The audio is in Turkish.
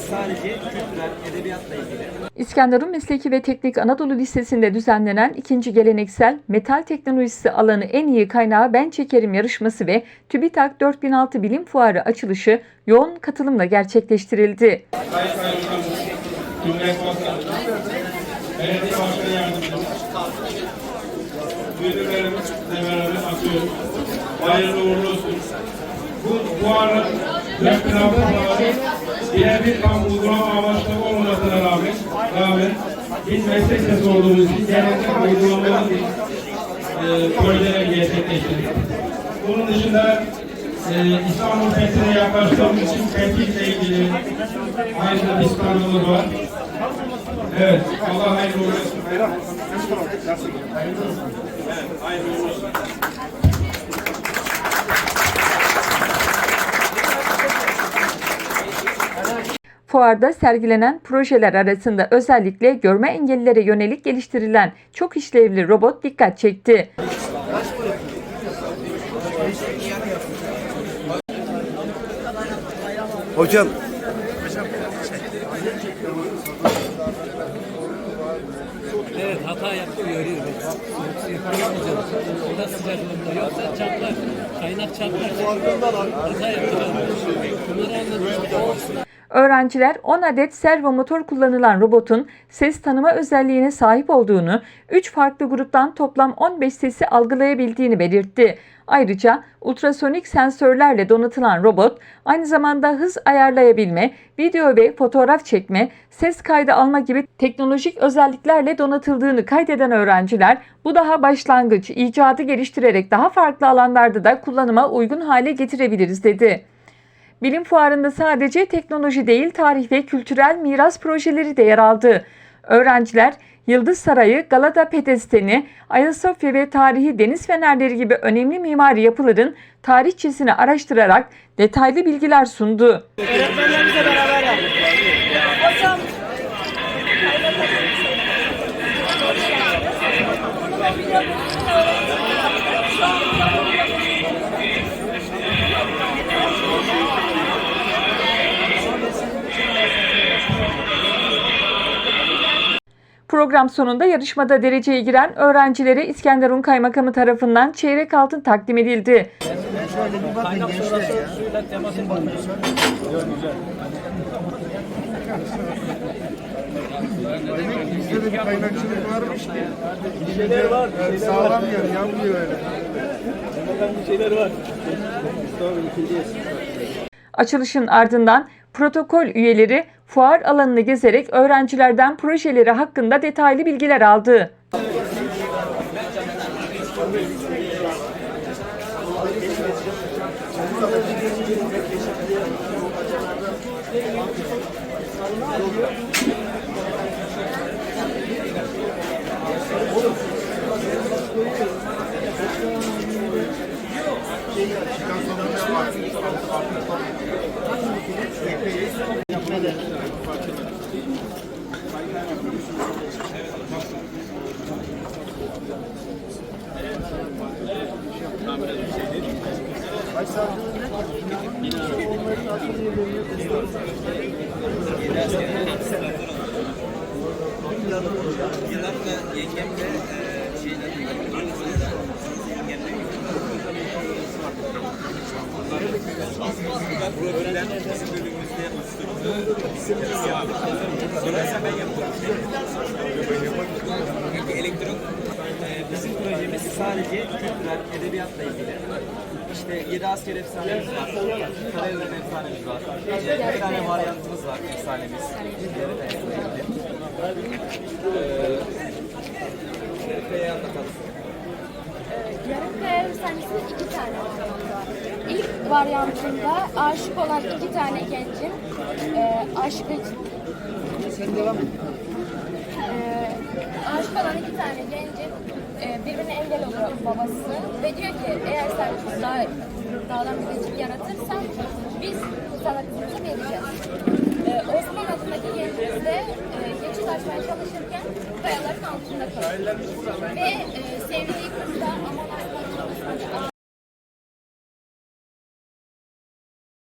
sadece kültürel, edebiyatla ilgili. İskenderun Mesleki ve Teknik Anadolu Lisesi'nde düzenlenen ikinci geleneksel metal teknolojisi alanı en iyi kaynağı ben çekerim yarışması ve TÜBİTAK 4006 Bilim Fuarı açılışı yoğun katılımla gerçekleştirildi. Sayın Kaymakamımız, Cumhuriyet Başkanımız, Belediye Başkanı Yardımcımız, müdürlerimizle beraber açıyoruz. Hayırlı uğurlu olsun. Bu fuarın dört bin fuarı birebir tam uygulama amaçlı olmamasına rağmen, rağmen biz meslek sesi olduğumuz için genelde uygulamalı bir e, projeler gerçekleştirdik. Bunun dışında e, İstanbul Fethi'ne yaklaştığımız için Fethi'yle ilgili ayrıca bir standımız var. Evet, Allah hayırlı uğurlu olsun. Evet, hayırlı olsun. Fuarda sergilenen projeler arasında özellikle görme engellilere yönelik geliştirilen çok işlevli robot dikkat çekti. Hocam Evet hata yaptı görüyor. Yapamayacağız. Oda sıcaklığında yoksa çatlar. Kaynak çatlar. Hata yaptı. Bunları anladım. Öğrenciler 10 adet servo motor kullanılan robotun ses tanıma özelliğine sahip olduğunu, 3 farklı gruptan toplam 15 sesi algılayabildiğini belirtti. Ayrıca ultrasonik sensörlerle donatılan robot aynı zamanda hız ayarlayabilme, video ve fotoğraf çekme, ses kaydı alma gibi teknolojik özelliklerle donatıldığını kaydeden öğrenciler bu daha başlangıç, icadı geliştirerek daha farklı alanlarda da kullanıma uygun hale getirebiliriz dedi. Bilim fuarında sadece teknoloji değil, tarih ve kültürel miras projeleri de yer aldı. Öğrenciler Yıldız Sarayı, Galata Pedesteni, Ayasofya ve tarihi deniz fenerleri gibi önemli mimari yapıların tarihçesini araştırarak detaylı bilgiler sundu. Öğretmenlerimizle beraber yaptık. Hocam Program sonunda yarışmada dereceye giren öğrencilere İskenderun Kaymakamı tarafından çeyrek altın takdim edildi. Bizde de bir kaynakçılık varmış ki. Bir şeyler var. Yani var. sağlamıyor, yanmıyor öyle. Bakalım bir şeyler var. Açılışın ardından protokol üyeleri fuar alanını gezerek öğrencilerden projeleri hakkında detaylı bilgiler aldı. Çünkü elektron e, bizim projemiz sadece kültürel, edebiyatla ilgili. İşte 7 asker efsanemiz var, Karayıldırım efsanemiz var, e, bir tane varyantımız var efsanemiz. Şerife'ye anlatalım. Yarınkaya efsanesinin iki tane var. İlk varyantında aşık olan iki tane gencin e, aşkı Sen devam et. aşık olan iki tane gencin birbirine engel oluyor babası ve diyor ki eğer sen daha dağdan bir geçit yaratırsan biz sana kızımızı vereceğiz. E, Osman adındaki gencimiz de e, geçit açmaya çalışırken kayaların altında kalıyor. Ve e,